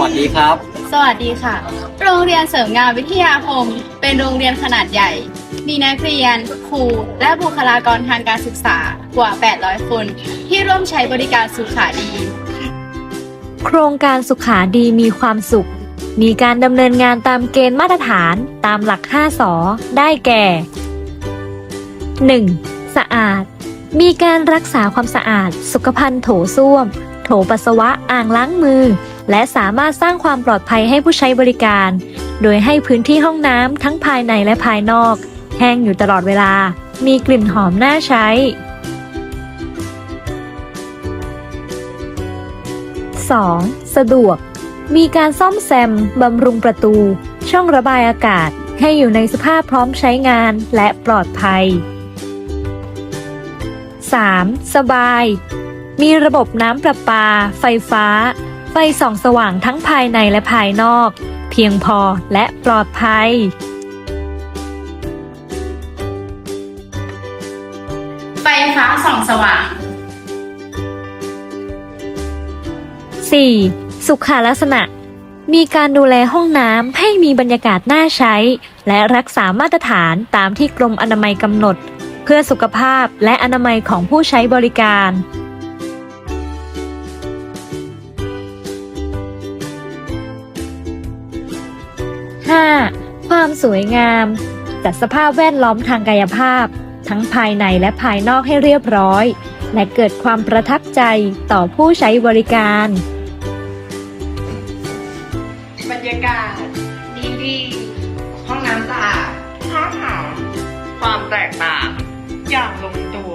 วัสดีครับ สวัสดีค่ะ โรงเรียนเสริมงานวิทยาคม เป็นโรงเรียนขนาดใหญ่ มีนักเรียน ครู และบุคลากรทางการศึกษากว่า 800 คน ที่ร่วมใช้บริการสุขาดี โครงการสุขาดีมีความสุข มีการดำเนินงานตามเกณฑ์มาตรฐานตามหลัก 5 สอ ได้แก่ 1. สะอาด มีการรักษาความสะอาด สุขภัณฑ์โถส้วม โถปัสสาวะอ่างล้างมือ และสามารถสร้างความปลอดภัยให้ผู้ใช้บริการ โดยให้พื้นที่ห้องน้ำทั้งภายในและภายนอก แห้งอยู่ตลอดเวลา มีกลิ่นหอมน่าใช้ 2. สะดวก มีการซ่อมแซมบำรุงประตู ช่องระบายอากาศ ให้อยู่ในสภาพพร้อมใช้งานและปลอดภัย 3. สบาย มีระบบน้ำประปา ไฟฟ้า ไฟส่องสว่างทั้งภายในและภายนอก เพียงพอและปลอดภัย ไฟฟ้าส่องสว่าง 4. สุขาลักษณะ มีการดูแลห้องน้ำให้มีบรรยากาศน่าใช้ และรักษามาตรฐานตามที่กรมอนามัยกำหนด เพื่อสุขภาพและอนามัยของผู้ใช้บริการ 5. ความสวยงาม จัดสภาพแวดล้อมทางกายภาพ ทั้งภายในและภายนอกให้เรียบร้อย และเกิดความประทับใจต่อผู้ใช้บริการ บรรยากาศ ดีดีห้องน้ำสะอาดห้องหอมความแตกต่าง อย่างลงตัว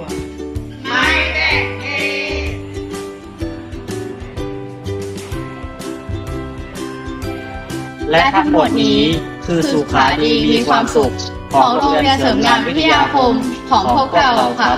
และทั้งหมดนี้คือสุขาดีมีความสุข ของโรงเรียนเสริมงานวิทยาคมของพวกเราค่ะ